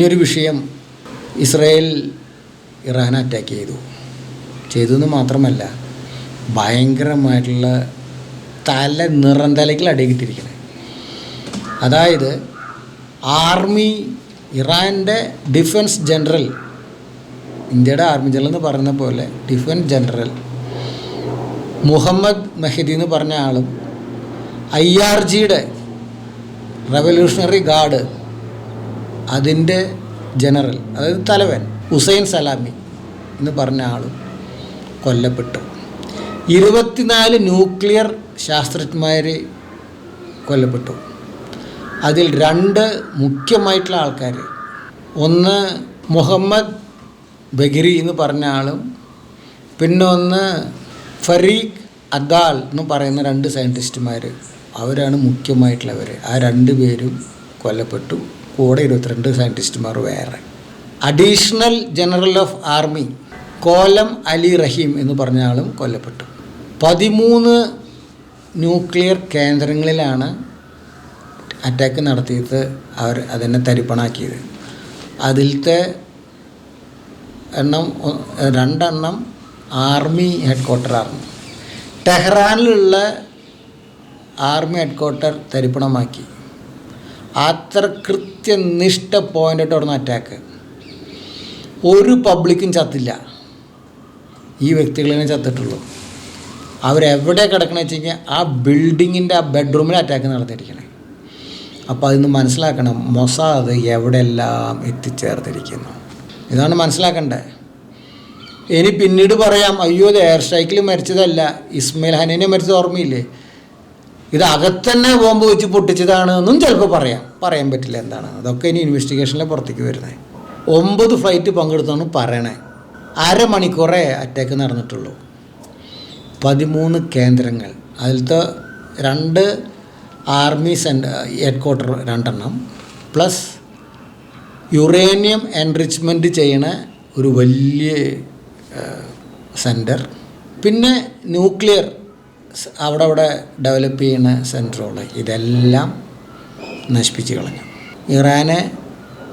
ഇനിയൊരു വിഷയം Israel Iran attack ചെയ്തു. ചെയ്തു എന്ന് മാത്രമല്ല ഭയങ്കരമായിട്ടുള്ള തല നിറം തലയ്ക്ക് അടിയിട്ടിരിക്കണേ. അതായത് ആർമി ഇറാന്റെ ഡിഫൻസ് ജനറൽ ഇന്ത്യയുടെ ആർമി ജനറൽ എന്ന് പറയുന്ന പോലെ ഡിഫൻസ് ജനറൽ മുഹമ്മദ് മെഹദി എന്ന് പറഞ്ഞ ആളും ഐ ആർ ജിയുടെ റവല്യൂഷണറി ഗാർഡ് അതിന്റെ ജനറൽ അതായത് തലവൻ ഹുസൈൻ സലാമി എന്ന് പറഞ്ഞ ആളും കൊല്ലപ്പെട്ടു. ഇരുപത്തിനാല് ന്യൂക്ലിയർ ശാസ്ത്രജ്ഞന്മാർ കൊല്ലപ്പെട്ടു. അതിൽ രണ്ട് മുഖ്യമായിട്ടുള്ള ആൾക്കാർ ഒന്ന് മുഹമ്മദ് ബഗിരി എന്ന് പറഞ്ഞ ആളും പിന്നെ ഒന്ന് ഫരീഖ് അദാൽ എന്ന് പറയുന്ന രണ്ട് സയന്റിസ്റ്റുമാർ അവരാണ് മുഖ്യമായിട്ടുള്ളവർ ആ രണ്ട് പേരും കൊല്ലപ്പെട്ടു. കൂടെ ഇരുപത്തിരണ്ട് സയന്റിസ്റ്റുമാർ വേറെ. അഡീഷണൽ ജനറൽ ഓഫ് ആർമി കോലം അലി റഹീം എന്ന് പറഞ്ഞ ആളും കൊല്ലപ്പെട്ടു. പതിമൂന്ന് ന്യൂക്ലിയർ കേന്ദ്രങ്ങളിലാണ് അറ്റാക്ക് നടത്തിയിട്ട് അവർ അതിനെ തരിപ്പണാക്കിയത്. അതിലത്തെ എണ്ണം രണ്ടെണ്ണം ആർമി ഹെഡ് ക്വാർട്ടറാണ് ടെഹ്റാനിലുള്ള ആർമി ഹെഡ് ക്വാർട്ടർ തരിപ്പണമാക്കി. അത്ര കൃത്യനിഷ്ഠ പോയിന്റായിട്ട് നടന്ന അറ്റാക്ക് ഒരു പബ്ലിക്കും ചത്തില്ല. ഈ വ്യക്തികളെ ചത്തിട്ടുള്ളൂ. അവരെവിടെ കിടക്കണമെന്ന് വെച്ച് കഴിഞ്ഞാൽ ആ ബിൽഡിങ്ങിന്റെ ആ ബെഡ്റൂമിൽ അറ്റാക്ക് നടത്തിയിരിക്കണേ. അപ്പോൾ അതിന്ന് മനസ്സിലാക്കണം മൊസാദ് എവിടെയെല്ലാം എത്തിച്ചേർത്തിരിക്കുന്നു. ഇതാണ് മനസ്സിലാക്കേണ്ടത് ഇനി പിന്നീട് പറയാം അയ്യോ ഇത് എയർ സ്ട്രൈക്കിൽ മരിച്ചതല്ല. ഇസ്മയിൽ ഹനീനെ മരിച്ചത് ഓർമ്മയില്ലേ? ഇത് അകത്തന്നെ ബോംബ് വെച്ച് പൊട്ടിച്ചതാണ് എന്നും ചിലപ്പോൾ പറയാം. പറയാൻ പറ്റില്ല എന്താണ്. അതൊക്കെ ഇനി ഇൻവെസ്റ്റിഗേഷനിലെ പുറത്തേക്ക് വരുന്നത് ഒമ്പത് ഫ്ലൈറ്റ് പങ്കെടുത്താണ് പറയണേ. അരമണിക്കൂറേ അറ്റാക്ക് നടന്നിട്ടുള്ളൂ. പതിമൂന്ന് കേന്ദ്രങ്ങൾ. അതിലത്തെ രണ്ട് ആർമി സെന്റർ ഹെഡ് ക്വാർട്ടർ രണ്ടെണ്ണം. പ്ലസ് യുറേനിയം എൻറിച്ച്മെന്റ് ചെയ്യണ ഒരു വലിയ സെന്റർ പിന്നെ ന്യൂക്ലിയർ അവിടെ അവിടെ ഡെവലപ്പ് ചെയ്യുന്ന സെന്ററുകൾ ഇതെല്ലാം നശിപ്പിച്ച് കളഞ്ഞു. ഇറാനെ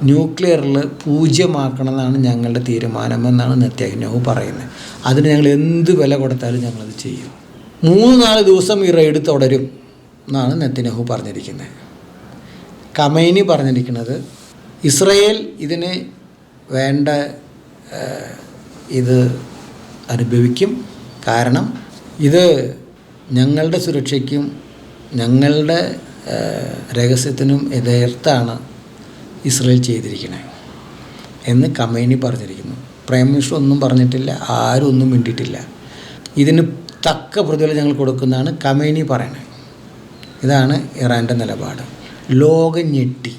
ന്യൂക്ലിയറിൽ പൂജ്യമാക്കണമെന്നാണ് ഞങ്ങളുടെ തീരുമാനമെന്നാണ് നെത്യാഹ്നഹു പറയുന്നത്. അതിന് ഞങ്ങൾ എന്ത് വില കൊടുത്താലും ഞങ്ങളത് ചെയ്യും. മൂന്ന് നാല് ദിവസം ഈ റെയ്ഡ് തുടരും എന്നാണ് നെത്തിനഹു പറഞ്ഞിരിക്കുന്നത്. കമൈനി പറഞ്ഞിരിക്കുന്നത് ഇസ്രയേൽ ഇതിന് വേണ്ട ഇത് അനുഭവിക്കും. കാരണം ഇത് ഞങ്ങളുടെ സുരക്ഷയ്ക്കും ഞങ്ങളുടെ രഹസ്യത്തിനും എതിർത്താണ് ഇസ്രയേൽ ചെയ്തിരിക്കുന്നത് എന്ന് കമൈനി പറഞ്ഞിരിക്കുന്നു. പ്രൈം മിനിസ്റ്റർ ഒന്നും പറഞ്ഞിട്ടില്ല ആരും ഒന്നും മിണ്ടിയിട്ടില്ല. ഇതിന് തക്ക പ്രതിഫലം ഞങ്ങൾ കൊടുക്കുന്നതാണ് കമേനി പറയുന്നത്. ഇതാണ് ഇറാന്റെ നിലപാട്. ലോകം ഞെട്ടി.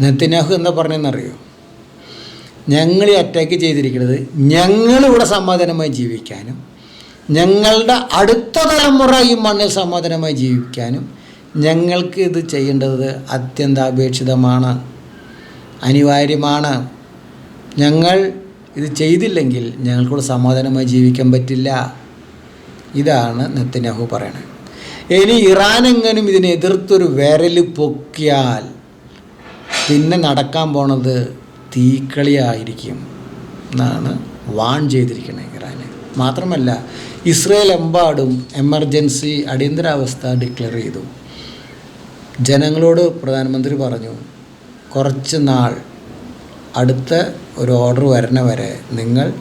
നെത്തിനാഹു എന്താ പറഞ്ഞതെന്നറിയോ? ഞങ്ങൾ ഈ അറ്റാക്ക് ചെയ്തിരിക്കുന്നത് ഞങ്ങളിവിടെ സമാധാനമായി ജീവിക്കാനും ഞങ്ങളുടെ അടുത്ത തലമുറ ഈ മണ്ണിൽ സമാധാനമായി ജീവിക്കാനും ഞങ്ങൾക്ക് ഇത് ചെയ്യേണ്ടത് അത്യന്താപേക്ഷിതമാണ് അനിവാര്യമാണ്. ഞങ്ങൾ ഇത് ചെയ്തില്ലെങ്കിൽ ഞങ്ങൾക്കൂടെ സമാധാനമായി ജീവിക്കാൻ പറ്റില്ല. ഇതാണ് നെത്തന്യാഹു പറയണത്. ഇനി ഇറാൻ എങ്ങനും ഇതിനെ എതിർത്തൊരു വിരൽ പൊക്കിയാൽ പിന്നെ നടക്കാൻ പോണത് തീക്കളിയായിരിക്കും എന്നാണ് വാൺ ചെയ്തിരിക്കുന്നത് ഇറാന്. മാത്രമല്ല ഇസ്രയേൽ എമ്പാടും എമർജൻസി അടിയന്തരാവസ്ഥ ഡിക്ലെയർ ചെയ്തു. ജനങ്ങളോട് പ്രധാനമന്ത്രി പറഞ്ഞു കുറച്ച് നാൾ അടുത്ത ഒരു ഓർഡർ വരണ വരെ നിങ്ങൾ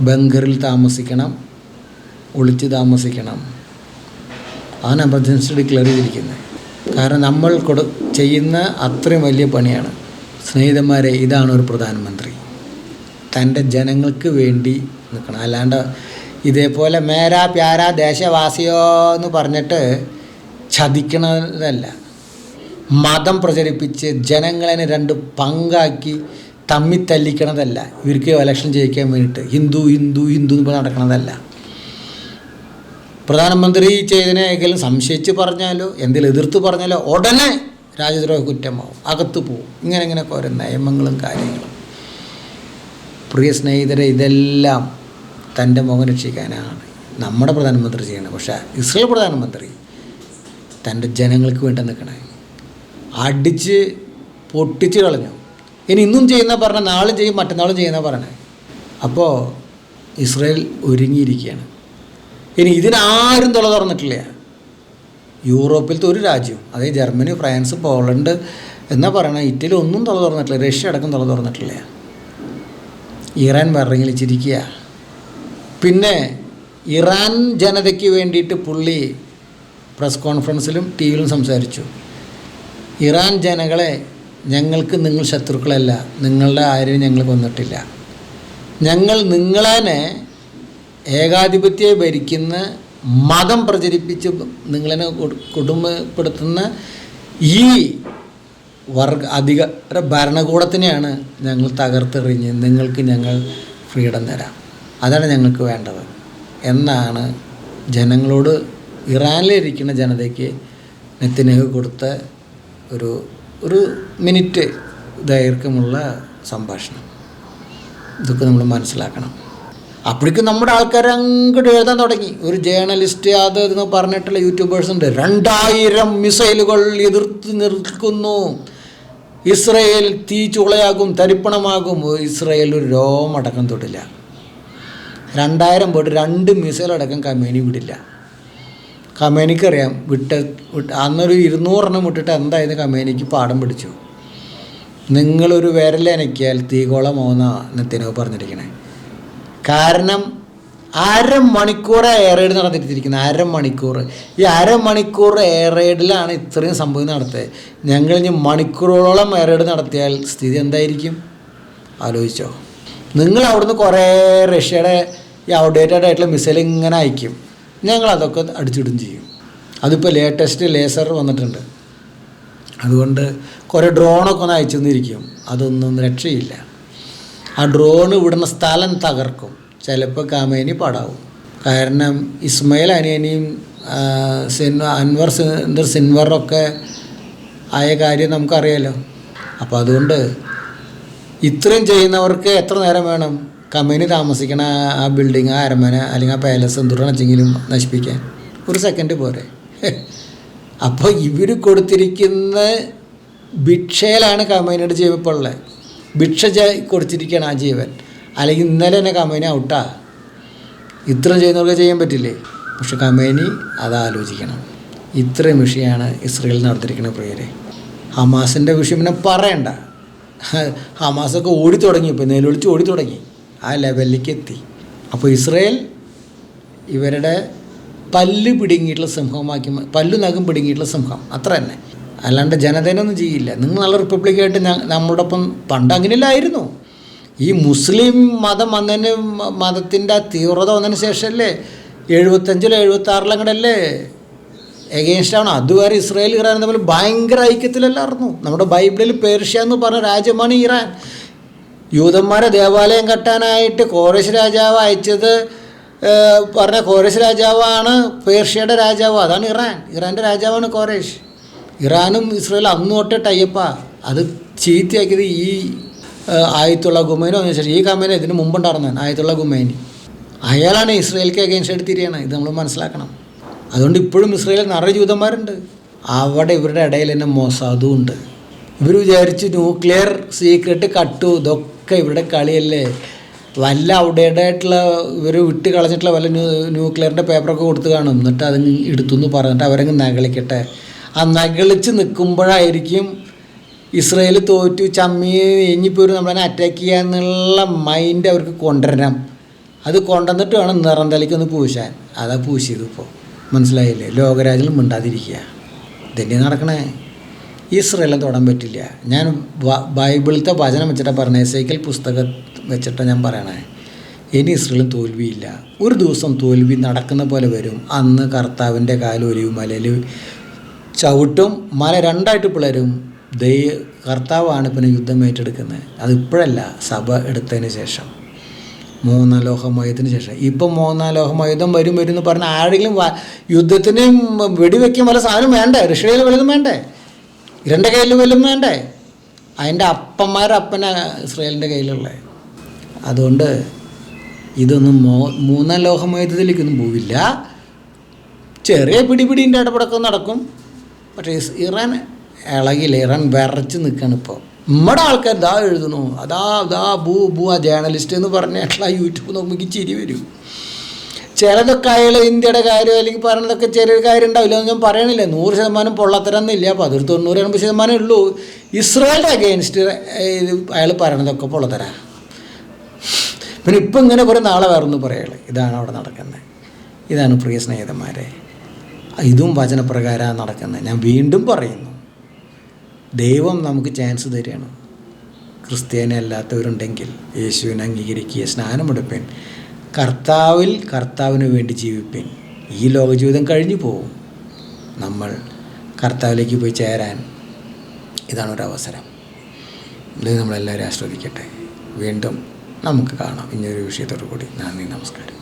ബങ്കറിൽ താമസിക്കണം ഒളിച്ച് താമസിക്കണം. അതാണ് എമർജൻസി ഡിക്ലെയർ ചെയ്തിരിക്കുന്നത്. കാരണം നമ്മൾ കൊടു ചെയ്യുന്ന അത്രയും വലിയ പണിയാണ്. സ്നേഹിതന്മാരെ ഇതാണ് ഒരു പ്രധാനമന്ത്രി. തന്റെ ജനങ്ങൾക്ക് വേണ്ടി നിൽക്കണം. അല്ലാണ്ട് ഇതേപോലെ മേരാ പ്യാരാ ദേശവാസിയോ എന്ന് പറഞ്ഞിട്ട് ചതിക്കണതല്ല. മതം പ്രചരിപ്പിച്ച് ജനങ്ങളെ രണ്ട് പങ്കാക്കി തമ്മി തല്ലിക്കണതല്ല. ഇവർക്ക് ഇലക്ഷൻ ജയിക്കാൻ വേണ്ടിയിട്ട് ഹിന്ദു ഹിന്ദു ഹിന്ദു എന്ന് പറഞ്ഞ് നടക്കണതല്ല. പ്രധാനമന്ത്രി ചെയ്തതിനെങ്കിലും സംശയിച്ച് പറഞ്ഞാലോ എന്തെങ്കിലും എതിർത്ത് പറഞ്ഞാലോ ഉടനെ രാജ്യദ്രോഹ കുറ്റമാവും. അകത്ത് പോവും. ഇങ്ങനെ ഇങ്ങനെയൊക്കെ ഓരോ നിയമങ്ങളും കാര്യങ്ങളും. പ്രിയ സ്നേഹിതരെ ഇതെല്ലാം തന്റെ മുഖം രക്ഷിക്കാനാണ് നമ്മുടെ പ്രധാനമന്ത്രി ചെയ്യണത് പക്ഷേ ഇസ്രയേൽ പ്രധാനമന്ത്രി തന്റെ ജനങ്ങൾക്ക് വേണ്ടി നിൽക്കണേ. അടിച്ച് പൊട്ടിച്ച് കളഞ്ഞു. ഇനി ഇന്നും ചെയ്യുന്ന പറഞ്ഞ നാളും ചെയ്യും മറ്റന്നാളും ചെയ്യുന്ന പറഞ്ഞേ. അപ്പോൾ ഇസ്രയേൽ ഒരുങ്ങിയിരിക്കുകയാണ്. ഇനി ഇതിനാരും തുള തുറന്നിട്ടില്ല. യൂറോപ്പിലത്തെ ഒരു രാജ്യവും അതായത് ജർമ്മനി ഫ്രാൻസ് പോളണ്ട് എന്നാ പറയണത് ഇറ്റലി ഒന്നും തുള തുറന്നിട്ടില്ല. റഷ്യ അടക്കം തുള തുറന്നിട്ടില്ല. ഇറാൻ വിറങ്ങിലിച്ചിരിക്കുക പിന്നെ ഇറാൻ ജനതയ്ക്ക് വേണ്ടിയിട്ട് പുള്ളി പ്രസ് കോൺഫറൻസിലും ടി വിയിലും സംസാരിച്ചു. ഇറാൻ ജനങ്ങളെ ഞങ്ങൾക്ക് നിങ്ങൾ ശത്രുക്കളല്ല നിങ്ങളുടെ ആരെയും ഞങ്ങൾ കൊന്നിട്ടില്ല. ഞങ്ങൾ നിങ്ങളെ ഏകാധിപത്യം ഭരിക്കുന്ന മതം പ്രചരിപ്പിച്ച് നിങ്ങളെ കുടുംബപ്പെടുത്തുന്ന ഈ വർഗ അധികാര ഭരണകൂടത്തിനെയാണ് ഞങ്ങൾ തകർത്തെറിഞ്ഞ് നിങ്ങൾക്ക് ഞങ്ങൾ ഫ്രീഡം തരാം. അതാണ് ഞങ്ങൾക്ക് വേണ്ടത്. എന്നാണ് ജനങ്ങളോട് ഇറാനിലിരിക്കുന്ന ജനതയ്ക്ക് നെത്തിനേഹ് കൊടുത്ത ഒരു ഒരു മിനിറ്റ് ദൈർഘ്യമുള്ള സംഭാഷണം. ഇതൊക്കെ നമ്മൾ മനസ്സിലാക്കണം. അപ്പോഴേക്കും നമ്മുടെ ആൾക്കാർ അങ്ങോട്ട് എഴുതാൻ തുടങ്ങി. ഒരു ജേണലിസ്റ്റ് അത് ഇതെന്ന് പറഞ്ഞിട്ടുള്ള യൂട്യൂബേഴ്സ് ഉണ്ട്. രണ്ടായിരം മിസൈലുകൾ എതിർത്ത് നിൽക്കുന്നു. ഇസ്രയേൽ തീ ചുളയാകും തരിപ്പണമാകും. ഇസ്രയേൽ ഒരു രോമടക്കം തൊട്ടില്ല രണ്ടായിരം പോയിട്ട് രണ്ട് മിസൈലടക്കം കമേനി വിടില്ല. കമേനിക്ക് അറിയാം വിട്ട അന്നൊരു ഇരുന്നൂറെണ്ണം വിട്ടിട്ട് എന്തായിരുന്നു കമേനിക്ക് പാഠം പിടിച്ചു നിങ്ങളൊരു വിരലനക്കിയാൽ തീകോളമാവുന്ന നിത്യനോ പറഞ്ഞിരിക്കണേ. കാരണം അരമണിക്കൂർ എയർ റൈഡ് നടത്തിയിരിക്കുന്നത് അരമണിക്കൂർ. ഈ അരമണിക്കൂർ എയർ റൈഡിലാണ് ഇത്രയും സംഭവം നടത്തുക ഞങ്ങൾ ഇനി മണിക്കൂറുകളോളം എയർ റൈഡ് നടത്തിയാൽ സ്ഥിതി എന്തായിരിക്കും? ആലോചിച്ചോ. നിങ്ങൾ അവിടുന്ന് കുറേ റഷ്യയുടെ ഈ ഔട്ട്ഡേറ്റഡ് ആയിട്ടുള്ള മിസൈൽ ഇങ്ങനെ അയക്കും. ഞങ്ങൾ അതൊക്കെ അടിച്ചിടും ചെയ്യും. അതിപ്പോൾ ലേറ്റസ്റ്റ് ലേസർ വന്നിട്ടുണ്ട്. അതുകൊണ്ട് കുറേ ഡ്രോണൊക്കെ ഒന്ന് അയച്ചു തന്നിരിക്കും. അതൊന്നും രക്ഷയില്ല. ആ ഡ്രോൺ വിടുന്ന സ്ഥലം തകർക്കും. ചിലപ്പോൾ കാമേനി പാടാവും. കാരണം ഇസ്മയിൽ അനിയനിയും സിൻവ സിൻ അൻവർ സിന്ദർ സിൻവറൊക്കെ ആയ കാര്യം നമുക്കറിയാലോ. അപ്പോൾ അതുകൊണ്ട് ഇത്രയും ചെയ്യുന്നവർക്ക് എത്ര നേരം വേണം? കമ്പനി താമസിക്കണ ആ ബിൽഡിങ് ആ അരമന അല്ലെങ്കിൽ ആ പാലസ് എന്തുടണെച്ചെങ്കിലും നശിപ്പിക്കാൻ? ഒരു സെക്കൻഡ് പോരെ. അപ്പോൾ ഇവർ കൊടുത്തിരിക്കുന്ന ഭിക്ഷയിലാണ് കമ്പനിയുടെ ജീവ ഇപ്പോൾ ഉള്ളത്. ഭിക്ഷ കൊടുത്തിരിക്കുകയാണ് ആ ജീവൻ. അല്ലെങ്കിൽ ഇന്നലെ തന്നെ കമ്പനി ഔട്ടാ ഇത്ര ചെയ്യുന്നവർക്ക് ചെയ്യാൻ പറ്റില്ലേ? പക്ഷെ കമ്പനി അത് ആലോചിക്കണം. ഇത്രയും വിഷയമാണ് ഇസ്രയേൽ നടത്തിയിരിക്കുന്ന പ്രിയരെ. ഹമാസിന്റെ വിഷയം പിന്നെ പറയണ്ട. ഹമാസൊക്കെ ഓടി തുടങ്ങി ഇപ്പോൾ നിലവിളിച്ച് ഓടി തുടങ്ങി. ആ ലെവലിലേക്ക് എത്തി. അപ്പോൾ ഇസ്രയേൽ ഇവരുടെ പല്ല് പിടുങ്ങിയിട്ടുള്ള സിംഹമാക്കി പല്ലു നഖം പിടുങ്ങിയിട്ടുള്ള സിംഹം. അത്ര തന്നെ. അല്ലാണ്ട് ജനതേനൊന്നും ചെയ്യില്ല. നിങ്ങൾ നല്ല റിപ്പബ്ലിക്കായിട്ട് നമ്മുടെ ഒപ്പം പണ്ട് അങ്ങനെയല്ലായിരുന്നു. ഈ മുസ്ലിം മതം വന്നതിന് മതത്തിന്റെ ആ തീവ്രത വന്നതിന് ശേഷമല്ലേ എഴുപത്തഞ്ചിലോ എഴുപത്താറിലോ അങ്ങടല്ലേ എഗെയിൻസ്റ്റാണ് അതുവരെ ഇസ്രായേൽ ഇറാൻ തമ്മിൽ ഭയങ്കര ഐക്യത്തിലല്ലായിരുന്നു. നമ്മുടെ ബൈബിളിൽ പേർഷ്യ എന്ന് പറഞ്ഞ രാജ്യമാണ് ഇറാൻ. യൂതന്മാരെ ദേവാലയം കെട്ടാനായിട്ട് കോറേശ് രാജാവ് അയച്ചത് പറഞ്ഞ കോറേശ് രാജാവാണ് പേർഷ്യയുടെ രാജാവ്. അതാണ് ഇറാൻ. ഇറാന്റെ രാജാവാണ് കോരേഷ് ഇറാനും ഇസ്രായേലും അന്ന് തൊട്ടേ ടൈപ്പാ അത് ചീത്തയാക്കിയത് ഈ ആയത്തുള്ള ഗുമൈനോ എന്ന് ഈ കമ്പനി ഇതിന് മുമ്പുണ്ടായിരുന്നതാണ് ആയത്തുള്ള ഗുമൈനി. അയാളാണ് ഇസ്രയേൽക്ക് അഗേൻസ്റ്റ് ആയിട്ട് ഇത് നമ്മൾ മനസ്സിലാക്കണം. അതുകൊണ്ട് ഇപ്പോഴും ഇസ്രയേലിൽ നിറയെ ജൂതന്മാരുണ്ട്. അവിടെ ഇവരുടെ ഇടയിൽ തന്നെ മൊസാദും ഉണ്ട്. ഇവർ വിചാരിച്ചു ന്യൂക്ലിയർ സീക്രട്ട് കട്ടു. ഇതൊക്കെ ഇവരുടെ കളിയല്ലേ? വല്ല ഔട്ട്ഡേറ്റഡ് ആയിട്ടുള്ള ഇവർ വിട്ട് കളഞ്ഞിട്ടുള്ള വല്ല ന്യൂ ന്യൂക്ലിയറിന്റെ പേപ്പറൊക്കെ കൊടുത്ത് കാണും. എന്നിട്ട് അത് എടുത്തു എന്ന് പറഞ്ഞിട്ട് അവരങ്ങ് നകളിക്കട്ടെ. ആ നകളിച്ച് നിൽക്കുമ്പോഴായിരിക്കും ഇസ്രയേൽ തോറ്റു ചമ്മി എഞ്ഞിപ്പോയി നമ്മളെ അറ്റാക്ക് ചെയ്യുക എന്നുള്ള മൈൻഡ് അവർക്ക് കൊണ്ടുവരണം. അത് കൊണ്ടുവന്നിട്ട് വേണം നിറം തലയ്ക്കൊന്ന് പൂശാൻ. അതാ പൂശിയത് ഇപ്പോൾ മനസ്സിലായില്ലേ? ലോകരാജ്യം മിണ്ടാതിരിക്കുക. ഇതന്നെ നടക്കണേ. ഇസ്രയേലും തൊടാൻ പറ്റില്ല. ഞാൻ ബൈബിളിലത്തെ വചനം വെച്ചിട്ടാണ് പറഞ്ഞത് സൈക്കിൾ പുസ്തകം വെച്ചിട്ടാണ് ഞാൻ പറയണേ. ഇനി ഇസ്രയേലും തോൽവിയില്ല. ഒരു ദിവസം തോൽവി നടക്കുന്ന പോലെ വരും. അന്ന് കർത്താവിന്റെ കാലൊലിയും മലയിൽ ചവിട്ടും മല രണ്ടായിട്ട് പിളരും. ദൈ കർത്താവാണ് പിന്നെ യുദ്ധം ഏറ്റെടുക്കുന്നത്. അത് ഇപ്പോഴല്ല സഭ എടുത്തതിന് ശേഷം. മൂന്നാം ലോകമയുദ്ധത്തിന് ശേഷം. ഇപ്പം മൂന്നാം ലോകമയുദ്ധം വരും വരും എന്ന് പറഞ്ഞാൽ ആരെങ്കിലും യുദ്ധത്തിനും വെടിവെക്കും വല്ല സാധനം വേണ്ടേ? ഋഷിയിൽ വല്ലതും വേണ്ടേ? ഇരന്റെ കയ്യിൽ വല്ലതും വേണ്ടേ? അതിന്റെ അപ്പന്മാരപ്പന അപ്പന ഇസ്രയേലിന്റെ കയ്യിലുള്ളത് അതുകൊണ്ട് ഇതൊന്നും മോ മൂന്നാം ലോകമയുദ്ധത്തിലേക്കൊന്നും പോവില്ല. ചെറിയ പിടിപിടിന്റെ ഇടപെടക്കം നടക്കും. പക്ഷേ ഇറാൻ ഇളകില്ല. ഇറാൻ വിറച്ച് നിൽക്കുകയാണ് ഇപ്പോൾ നമ്മുടെ ആൾക്കാർ ഇതാ എഴുതണു അതാ അതാ ബൂ ബൂ ആ ജേർണലിസ്റ്റ് എന്ന് പറഞ്ഞിട്ടുള്ള യൂട്യൂബ് നോക്കുമ്പോൾ ചിരി വരും. ചിലതൊക്കെ അയാൾ ഇന്ത്യയുടെ കാര്യം അല്ലെങ്കിൽ പറയുന്നതൊക്കെ ചെറിയൊരു കാര്യം ഉണ്ടാവില്ല ഞാൻ പറയണില്ല. നൂറ് ശതമാനം പൊള്ളത്തരന്നില്ല അപ്പോൾ അതൊരു തൊണ്ണൂറ് എൺപത് ശതമാനം ഉള്ളൂ. ഇസ്രായേലിന്റെ അഗെയിൻസ്റ്റ് അയാൾ പറയണതൊക്കെ പൊള്ളത്തരാ. പിന്നെ ഇപ്പം ഇങ്ങനെ കുറേ നാളെ വേറൊന്ന് പറയുള്ളൂ ഇതാണ് അവിടെ നടക്കുന്നത് ഇതാണ് പ്രിയ സ്നേഹിതന്മാരെ. ഇതും വചനപ്രകാരമാണ് നടക്കുന്നത് ഞാൻ വീണ്ടും പറയുന്നു. ദൈവം നമുക്ക് ചാൻസ് തരികയാണ്. ക്രിസ്ത്യാനി അല്ലാത്തവരുണ്ടെങ്കിൽ യേശുവിനെ അംഗീകരിക്കുക സ്നാനമെടുപ്പൻ. കർത്താവിൽ കർത്താവിന് വേണ്ടി ജീവിപ്പിൻ. ഈ ലോക ജീവിതം കഴിഞ്ഞു പോകും നമ്മൾ കർത്താവിലേക്ക് പോയി ചേരാൻ ഇതാണ് ഒരു അവസരം. ഇത് നമ്മളെല്ലാവരും ആസ്വദിക്കട്ടെ വീണ്ടും നമുക്ക് കാണാം. ഇനിയൊരു വിഷയത്തോടു കൂടി നന്ദി നമസ്കാരം.